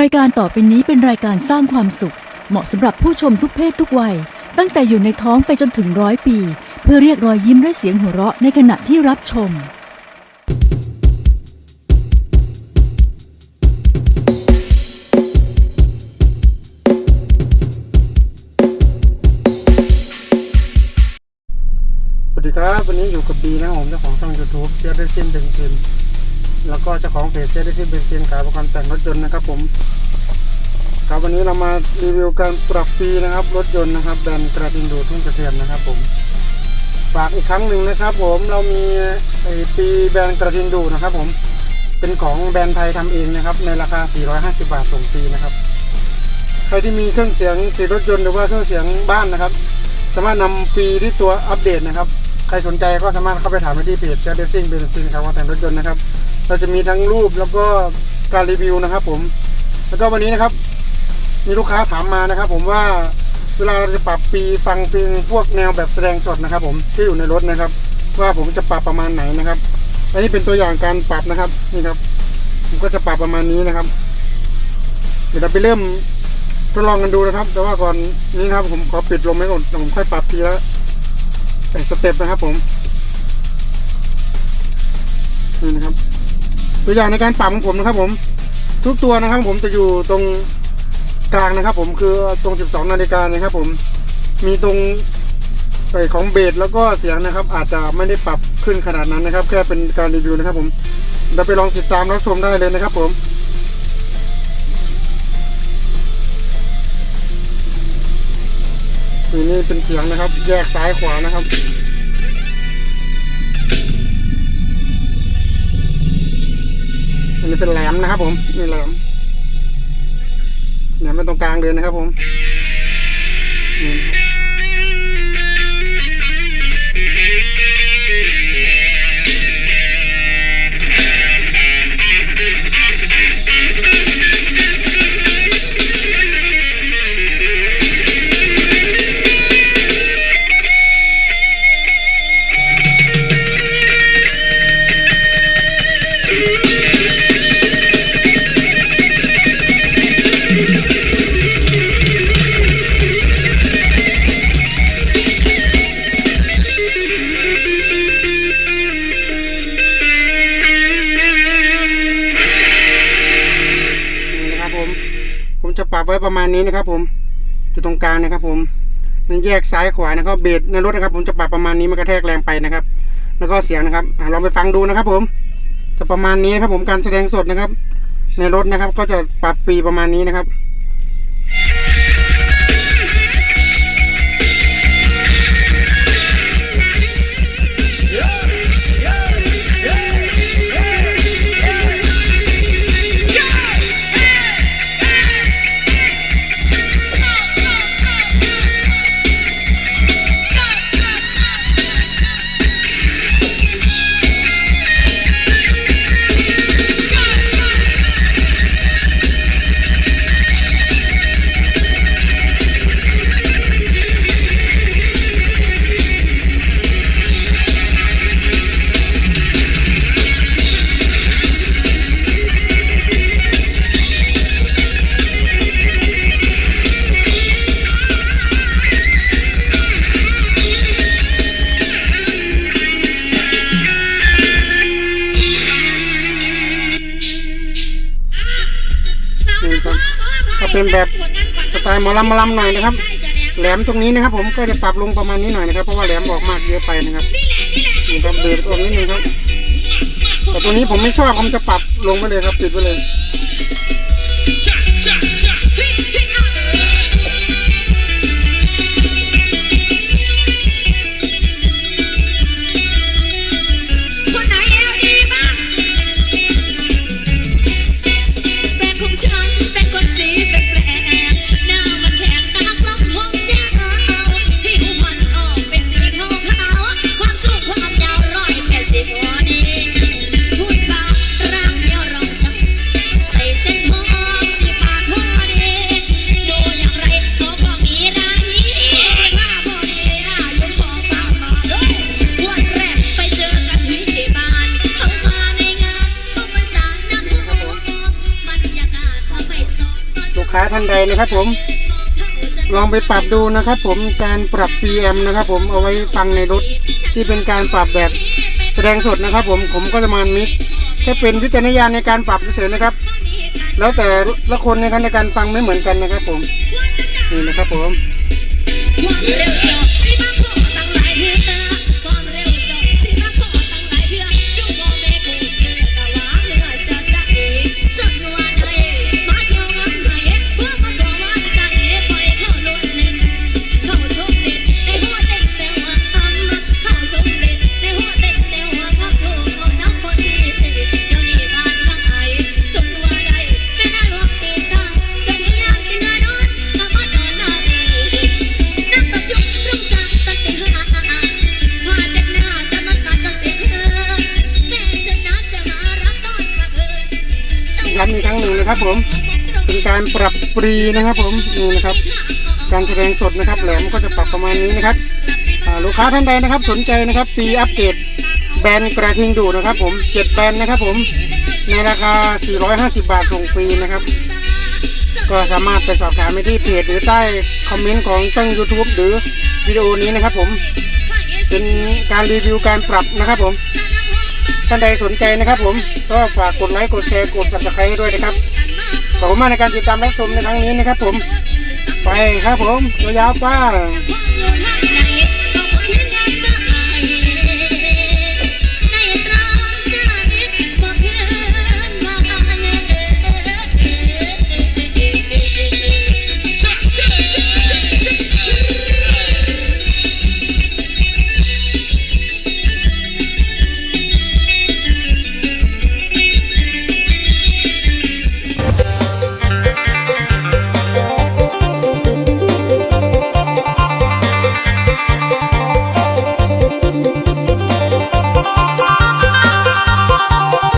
รายการต่อไปนี้เป็นรายการสร้างความสุข เหมาะสำหรับผู้ชมทุกเพศทุกวัย ตั้งแต่อยู่ในท้องไปจนถึงร้อยปี เพื่อเรียกรอยยิ้มและเสียงหัวเราะในขณะที่รับชม สวัสดีครับ วันนี้อยู่กับบีนะผมเจ้าของช่องยูทูบเซียร์เซนเบนซิน แล้วก็เจ้าของเพจเซียร์เซนเบนซินขายอุปกรณ์แต่งรถยนต์นะครับผมครับวันนี้เรามารีวิวการปรับปีนะครับ รถยนต์นะครับแบรนด์กระดิ่งดูทุ่งกระเทียมนะครับผมฝากอีกครั้งหนึ่งนะครับ ผมเรามีไอปีแบรนด์กระดิ่งดูนะครับ ผมเป็นของแบรนด์ไทยทำเองนะครับ ในราคา 450 บาทส่งฟรีนะครับใครที่มีเครื่องเสียงติดรถยนต์หรือว่าเครื่องเสียงบ้านนะครับ สามารถนำปีที่ตัวอัปเดตนะครับ ครสนใจก็สามารถเข้าไปถามได้ที่เพจ Jet Racing b e n z i n ครับว่าแต่งรถยนต์นะครับ เราจะมีทั้งรูปแล้วก็การรีวิวนะครับ ผม แล้วก็วันนี้นะครับ มีลูกค้าถามมานะครับ ผมว่าเวลาเราจะปรับปีฟังเพลงพวกแนวแบบแสดงสดนะครับ ผมที่อยู่ในรถนะครับ ว่าผมจะปรับประมาณไหนนะครับอันนี้เป็นตัวอย่างการปรับนะครับนี่ครับ ผมก็จะปรับประมาณนี้นะครับ เดี๋ยวเราไปเริ่มทดลองกันดูนะครับ แต่ว่าก่อนนี้นะครับ ผมขอปิดลมไว้ก่อนผมค่อยปรับทีละ สเต็ปนะครับผมนี่นะครับ ตัวอย่างในการปรับของผมนะครับ ผม ทุกตัวนะครับ ผมจะอยู่ตรงกลางนะครับ ผมคือตรง 12 นาฬิกานะครับ ผมมีตรงไอของเบสแล้วก็เสียงนะครับ อาจจะไม่ได้ปรับขึ้นขนาดนั้นนะครับ แค่เป็นการรีวิวนะครับ ผมเราไปลองติดตามรับชมได้เลยนะครับ ผม นี่นี่เป็นเสียงนะครับ แยกซ้ายขวานะครับอันนี้เป็นแหลมนะครับ ผมนี่แหลมแหลมเป็นตรงกลางเลยนะครับ ผมนี่นะครับ บไว้ประมาณนี้นะครับ ผมจุดตรงกลางนะครับผมนั่นแยกซ้ายขวานะครับเบสในรถนะครับ ผมจะปรับประมาณนี้มันกระแทกแรงไปนะครับ แล้วก็เสียงนะครับลองไปฟังดูนะครับ ผม จะประมาณนี้ครับผมการแสดงสดนะครับ ในรถนะครับ ก็จะปรับปีประมาณนี้นะครับ ครับก็เป็นแบบสไตล์มอลำมอลำหน่อยนะครับ แหลมตรงนี้นะครับผมก็จะปรับลงประมาณนี้หน่อยนะครับ เพราะว่าแหลมออกมากเยอะไปนะครับนี่ครับเดือดตรงนี้นึงครับ แต่ตัวนี้ผมไม่ชอบผมจะปรับลงไปเลยครับปิดไปเลย ท่านใดนะครับผม ลองไปปรับดูนะครับผมการปรับ PM นะครับผมเอาไว้ฟังในรถที่เป็นการปรับแบบแสดงสดนะครับผมผมก็จะมามิกแค่เป็นวิจารณญาณในการปรับเฉยๆนะครับ แล้วแต่ละคนนะครับในการฟังไม่เหมือนกันนะครับผมนี่นะครับผม การปรับปรีนะครับ ผมนี่นะครับ การแสดงสดนะครับ แหลมก็จะปรับประมาณนี้นะครับลูกค้าท่านใดนะครับ สนใจนะครับปีอัปเกรดแบนกระทิงดูนะครับ ผมเจ็ดแบนนะครับ ผมในราคา 450 บาทส่งฟรีนะครับ ก็สามารถไปสอบถามไปที่เพจหรือใต้คอมเมนต์ของช่อง YouTube หรือวิดีโอนี้นะครับ ผมเป็นการรีวิวการปรับนะครับ ผมท่านใดสนใจนะครับ ผมก็ฝากกดไลค์กดแชร์กด subscribe ให้ด้วยนะครับ ขอบคุณมากในการติดตามรับชมในครั้งนี้นะครับผม ไปครับผมยาวๆป้า